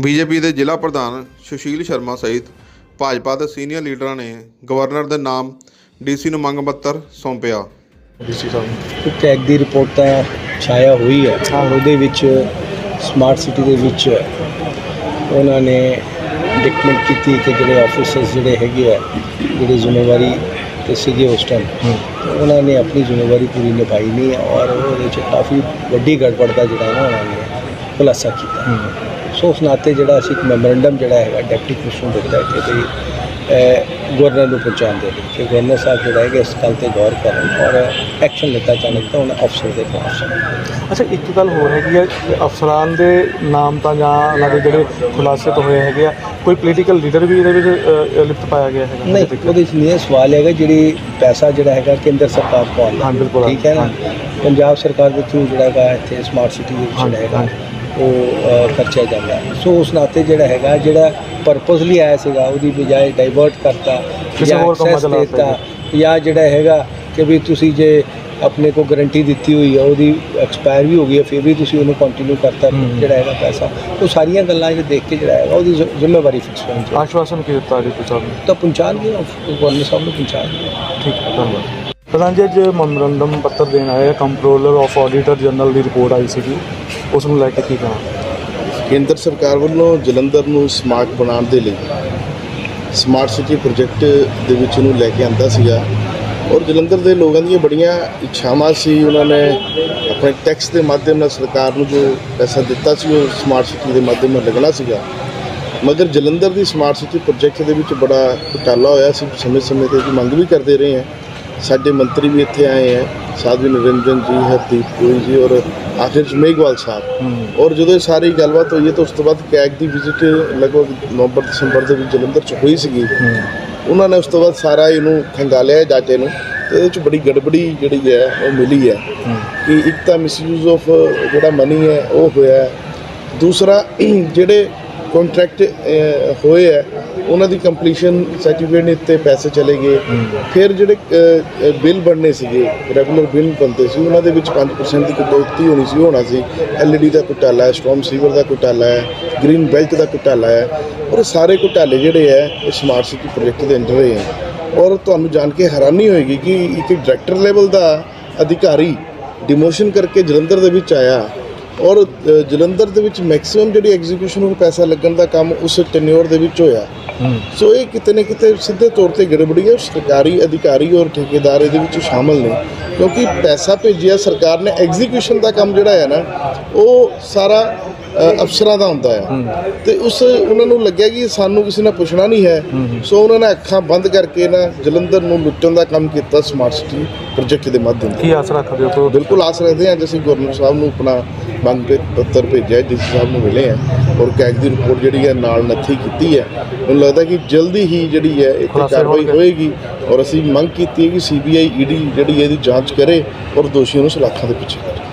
BJP ਦੇ ਜ਼ਿਲ੍ਹਾ ਪ੍ਰਧਾਨ ਸੁਸ਼ੀਲ ਸ਼ਰਮਾ ਸਹਿਤ ਭਾਜਪਾ ਦੇ ਸੀਨੀਅਰ ਲੀਡਰਾਂ ਨੇ ਗਵਰਨਰ ਦੇ ਨਾਮ ਡੀਸੀ ਨੂੰ ਮੰਗ ਪੱਤਰ ਸੌਂਪਿਆ। ਡੀਸੀ ਸਾਹਿਬ ਇੱਕ ਟੈਗ ਦੀ ਰਿਪੋਰਟ ਤਾਂ ਛਾਇਆ ਹੋਈ ਹੈ। ਉਹਦੇ ਵਿੱਚ ਸਮਾਰਟ ਸਿਟੀ ਦੇ ਵਿੱਚ ਉਹਨਾਂ ਨੇ ਡਿਕਮੈਂਟ ਕੀਤੀ ਕਿ ਜਿਹੜੇ ਆਫੀਸਰਸ ਜਿਹੜੇ ਹੈਗੇ ਆ ਜਿਹੜੇ ਜ਼ਿੰਮੇਵਾਰੀ ਤੇ ਸੀਗੇ ਉਸ ਟਾਈਮ ਉਹਨਾਂ ਨੇ ਆਪਣੀ ਜ਼ਿੰਮੇਵਾਰੀ ਪੂਰੀ ਨਿਭਾਈ ਨਹੀਂ ਔਰ ਉਹਦੇ ਚ ਕਾਫੀ ਵੱਡੀ ਗੜਬੜ ਦਾ ਜਿਹੜਾ ਨਾ ਉਹਨਾਂ ਨੇ ਖੁਲਾਸਾ ਕੀਤਾ। ਸੋ ਉਸ ਨਾਤੇ ਜਿਹੜਾ ਅਸੀਂ ਇੱਕ ਮੈਮੋਰੈਂਡਮ ਜਿਹੜਾ ਹੈਗਾ ਡਿਪਟੀ ਕਮਿਸ਼ਨਰ ਨੂੰ ਦਿੱਤਾ ਕਿ ਵੀ ਗਵਰਨਰ ਨੂੰ ਪਹੁੰਚਾਉਣ ਦੇ ਲਈ। ਕਿ ਗਵਰਨਰ ਸਾਹਿਬ ਜਿਹੜਾ ਹੈਗਾ ਇਸ ਗੱਲ ਤੇ ਗੌਰ ਕਰਨ ਔਰ ਐਕਸ਼ਨ ਲਿੱਤਾ ਜਾਣਾ ਤਾਂ ਉਹਨਾਂ ਅਫਸਰ ਦੇ ਖਿਲਾਫ ਅੱਛਾ ਇੱਕ ਗੱਲ ਹੋਰ ਹੈਗੀ ਆ ਕਿ ਅਫਸਰਾਂ ਦੇ ਨਾਮ ਤਾਂ ਜਾਂ ਉਹਨਾਂ ਦੇ ਜਿਹੜੇ ਖੁਲਾਸੇ ਤੋਂ ਹੋਏ ਹੈਗੇ ਆ ਕੋਈ ਪੋਲੀਟੀਕਲ ਲੀਡਰ ਵੀ ਇਹਦੇ ਵਿੱਚ ਲਿਪਤ ਪਾਇਆ ਗਿਆ ਹੈਗਾ? ਨਹੀਂ ਉਹਦੇ ਚ ਨਹੀਂ ਇਹ ਸਵਾਲ ਹੈਗਾ ਜਿਹੜੀ ਪੈਸਾ ਜਿਹੜਾ ਹੈਗਾ ਕੇਂਦਰ ਸਰਕਾਰ ਕੋਲ ਹਾਂ, ਬਿਲਕੁਲ। ਠੀਕ ਹੈ ਨਾ? ਪੰਜਾਬ ਸਰਕਾਰ ਦੇ ਥਰੂ ਜਿਹੜਾ ਹੈਗਾ ਇੱਥੇ ਸਮਾਰਟ ਸਿਟੀ ਦੇ ਵਿੱਚ ਹੈਗਾ। ਉਹ ਖਰਚਿਆ ਜਾਂਦਾ। ਸੋ ਉਸ ਨਾਤੇ ਜਿਹੜਾ ਹੈਗਾ ਜਿਹੜਾ ਪਰਪਸਲੀ ਆਇਆ ਸੀਗਾ ਉਹਦੀ ਬਜਾਏ ਡਾਈਵਰਟ ਕਰਤਾ ਜਾਂ ਲਾ ਦਿੱਤਾ ਜਾਂ ਜਿਹੜਾ ਹੈਗਾ ਕਿ ਵੀ ਤੁਸੀਂ ਜੇ ਆਪਣੇ ਕੋ ਗਾਰੰਟੀ ਦਿੱਤੀ ਹੋਈ ਹੈ ਉਹਦੀ ਐਕਸਪਾਇਰ ਵੀ ਹੋ ਗਈ ਹੈ ਫਿਰ ਵੀ ਤੁਸੀਂ ਉਹਨੂੰ ਕੰਟੀਨਿਊ ਕਰਤਾ। ਜਿਹੜਾ ਹੈਗਾ ਪੈਸਾ। ਉਹ ਸਾਰੀਆਂ ਗੱਲਾਂ ਜੇ ਦੇਖ ਕੇ ਜਿਹੜਾ ਹੈਗਾ ਉਹਦੀ ਜ਼ਿ- ਜ਼ਿੰਮੇਵਾਰੀ ਫਿਕਸ ਹੋਣੀ ਚਾਹੀਦੀ। ਆਸ਼ਵਾਸਨ ਕੀ ਦਿੱਤਾ ਡੀਸੀ ਸਾਹਿਬ ਨੇ ਤਾਂ ਪਹੁੰਚਾਣਗੇ ਗਵਰਨਰ ਸਾਹਿਬ ਨੂੰ ਪਹੁੰਚਾਣਗੇ ਠੀਕ ਹੈ ਧੰਨਵਾਦ। ਪ੍ਰਧਾਨ ਜੀ ਅੱਜ ਮੈਮੋਰੰਡਮ ਪੱਤਰ ਦੇਣ ਆਏ ਆ ਕੰਟਰੋਲਰ ਆਫ ਆਡੀਟਰ ਜਨਰਲ ਦੀ ਰਿਪੋਰਟ ਆਈ ਸੀਗੀ। ਉਸ ਨੂੰ ਲੈ ਕੇ ਕੀ ਕਹਾਂ? ਕੇਂਦਰ ਸਰਕਾਰ ਵੱਲੋਂ ਜਲੰਧਰ ਨੂੰ ਸਮਾਰਟ ਬਣਾਉਣ ਦੇ ਲਈ ਸਮਾਰਟ ਸਿਟੀ ਪ੍ਰੋਜੈਕਟ ਦੇ ਵਿੱਚ ਉਹਨੂੰ ਲੈ ਕੇ ਆਂਦਾ ਸੀਗਾ। ਔਰ ਜਲੰਧਰ ਦੇ ਲੋਕਾਂ ਦੀਆਂ ਬੜੀਆਂ ਇੱਛਾਵਾਂ ਸੀ। ਉਹਨਾਂ ਨੇ ਆਪਣੇ ਟੈਕਸ ਦੇ ਮਾਧਿਅਮ ਨਾਲ ਸਰਕਾਰ ਨੂੰ ਜੋ ਪੈਸਾ ਦਿੱਤਾ ਸੀ, ਉਹ ਸਮਾਰਟ ਸਿਟੀ ਦੇ ਮਾਧਿਅਮ ਨਾਲ ਲੱਗਣਾ ਸੀਗਾ। ਮਗਰ ਜਲੰਧਰ ਦੀ ਸਮਾਰਟ ਸਿਟੀ ਪ੍ਰੋਜੈਕਟ ਦੇ ਵਿੱਚ ਬੜਾ ਘੁਟਾਲਾ ਹੋਇਆ ਸੀ। ਸਮੇਂ-ਸਮੇਂ ਤੇ ਮੰਗ ਵੀ ਕਰਦੇ ਰਹੇ ਹਾਂ। ਸਾਡੇ ਮੰਤਰੀ ਵੀ ਇੱਥੇ ਆਏ ਹੈ ਸਾਧਵੀ ਨਿਰੰਜਨ ਜੀ ਹਰਦੀਪ ਪੁਰੀ ਜੀ ਔਰ ਆਖਿਰ 'ਚ ਮੇਘਵਾਲ ਸਾਹਿਬ। ਔਰ ਜਦੋਂ ਇਹ ਸਾਰੀ ਗੱਲਬਾਤ ਹੋਈ ਹੈ ਤਾਂ ਉਸ ਤੋਂ ਬਾਅਦ ਕੈਗ ਦੀ ਵਿਜ਼ਿਟ ਲਗਭਗ ਨਵੰਬਰ ਦਸੰਬਰ ਦੇ ਵਿੱਚ ਜਲੰਧਰ 'ਚ ਹੋਈ ਸੀਗੀ। ਉਹਨਾਂ ਨੇ ਉਸ ਤੋਂ ਬਾਅਦ ਸਾਰਾ ਇਹਨੂੰ ਖੰਗਾਲਿਆ ਡਾਟੇ ਨੂੰ ਤੇ ਇਹਦੇ 'ਚ ਬੜੀ ਗੜਬੜੀ ਜਿਹੜੀ ਹੈ ਉਹ ਮਿਲੀ ਹੈ ਕਿ ਇੱਕ ਤਾਂ ਮਿਸਯੂਜ਼ ਆਫ ਜਿਹੜਾ ਮਨੀ ਹੈ ਉਹ ਹੋਇਆ। ਦੂਸਰਾ ਜਿਹੜੇ ਕੰਟਰੈਕਟ ਹੋਏ ਹੈ, ਉਹਨਾਂ ਦੀ ਕੰਪਲੀਸ਼ਨ ਸਰਟੀਫਿਕੇਟ ਨੇ ਉੱਤੇ ਪੈਸੇ ਚਲੇ ਗਏ। ਫਿਰ ਜਿਹੜੇ ਬਿੱਲ ਬਣਨੇ ਸੀਗੇ ਰੈਗੂਲਰ ਬਿੱਲ ਬਣਦੇ ਸੀ, ਉਹਨਾਂ ਦੇ ਵਿੱਚ 5% ਦੀ ਕਟੌਤੀ ਹੋਣੀ ਸੀ, ਹੋਣਾ ਸੀ। ਐਲਈਡੀ ਦਾ ਘੁਟਾਲਾ ਹੈ ਸਟ੍ਰੋਮ ਸੀਵਰ ਦਾ ਘੁਟਾਲਾ ਹੈ ਗ੍ਰੀਨ ਬੈਲਟ ਦਾ ਘੁਟਾਲਾ ਹੈ। ਔਰ ਇਹ ਸਾਰੇ ਘੁਟਾਲੇ ਜਿਹੜੇ ਹੈ, ਇਹ ਸਮਾਰਟ ਸਿਟੀ ਪ੍ਰੋਜੈਕਟ ਦੇ ਅੰਡਰ ਹੋਏ ਹੈ। ਔਰ ਤੁਹਾਨੂੰ ਜਾਣ ਕੇ ਹੈਰਾਨੀ ਹੋਏਗੀ ਕਿ ਇੱਕ ਡਾਇਰੈਕਟਰ ਲੈਵਲ ਦਾ ਅਧਿਕਾਰੀ ਡਿਮੋਸ਼ਨ ਕਰਕੇ ਜਲੰਧਰ ਦੇ ਵਿੱਚ ਆਇਆ। ਔਰ ਜਲੰਧਰ ਦੇ ਵਿੱਚ ਮੈਕਸਿਮਮ ਜਿਹੜੀ ਐਗਜ਼ੀਕਿਊਸ਼ਨ ਨੂੰ ਪੈਸਾ ਲੱਗਣ ਦਾ ਕੰਮ ਉਸ ਟੈਨਿਓਰ ਦੇ ਵਿੱਚ ਹੋਇਆ। ਸੋ ਇਹ ਕਿਤੇ ਨਾ ਕਿਤੇ ਸਿੱਧੇ ਤੌਰ ਤੇ ਗੜਬੜੀ ਹੈ ਸਰਕਾਰੀ ਅਧਿਕਾਰੀ ਔਰ ਠੇਕੇਦਾਰ ਇਹਦੇ ਵਿੱਚ ਸ਼ਾਮਲ ਨੇ। ਕਿਉਂਕਿ ਪੈਸਾ ਭੇਜਿਆ ਸਰਕਾਰ ਨੇ ਐਗਜ਼ੀਕਿਊਸ਼ਨ ਦਾ ਕੰਮ ਜਿਹੜਾ ਹੈ ਨਾ ਉਹ ਸਾਰਾ ਅਫਸਰਾਂ ਦਾ ਹੁੰਦਾ ਹੈ। ਤੇ ਉਸ ਉਹਨਾਂ ਨੂੰ ਲੱਗਿਆ ਕਿ ਸਾਨੂੰ ਕਿਸੇ ਨੇ ਪੁੱਛਣਾ ਨਹੀਂ ਹੈ। ਸੋ ਉਹਨਾਂ ਨੇ ਅੱਖਾਂ ਬੰਦ ਕਰਕੇ ਨਾ ਜਲੰਧਰ ਨੂੰ ਲੁੱਟਣ ਦਾ ਕੰਮ ਕੀਤਾ ਸਮਾਰਟ ਸਿਟੀ ਪ੍ਰੋਜੈਕਟ ਦੇ ਮਾਧਿਅਮ ਕੀ ਆਸ ਰੱਖਦੇ ਹੋ ਬਿਲਕੁਲ ਆਸ ਰੱਖਦੇ ਹਾਂ ਅਸੀਂ ਗਵਰਨਰ ਸਾਹਿਬ ਨੂੰ ਆਪਣਾ ਮੰਗ ਪੱਤਰ ਭੇਜਿਆ ਡੀਸੀ ਸਾਹਿਬ ਨੂੰ ਮਿਲੇ ਆ ਔਰ ਕੈਗ ਦੀ ਰਿਪੋਰਟ ਜਿਹੜੀ ਹੈ ਨਾਲ ਨੱਥੀ ਕੀਤੀ ਹੈ। ਮੈਨੂੰ ਲੱਗਦਾ ਕਿ ਜਲਦੀ ਹੀ ਜਿਹੜੀ ਹੈ ਇੱਥੇ ਕਾਰਵਾਈ। ਹੋਏਗੀ। ਔਰ ਅਸੀਂ ਮੰਗ ਕੀਤੀ ਹੈ ਕਿ ਸੀਬੀਆਈ ਈਡੀ ਜਿਹੜੀ ਇਹਦੀ ਜਾਂਚ ਕਰੇ ਔਰ ਦੋਸ਼ੀਆਂ ਨੂੰ ਸਲਾਖਾਂ ਦੇ ਪਿੱਛੇ ਕਰੇ।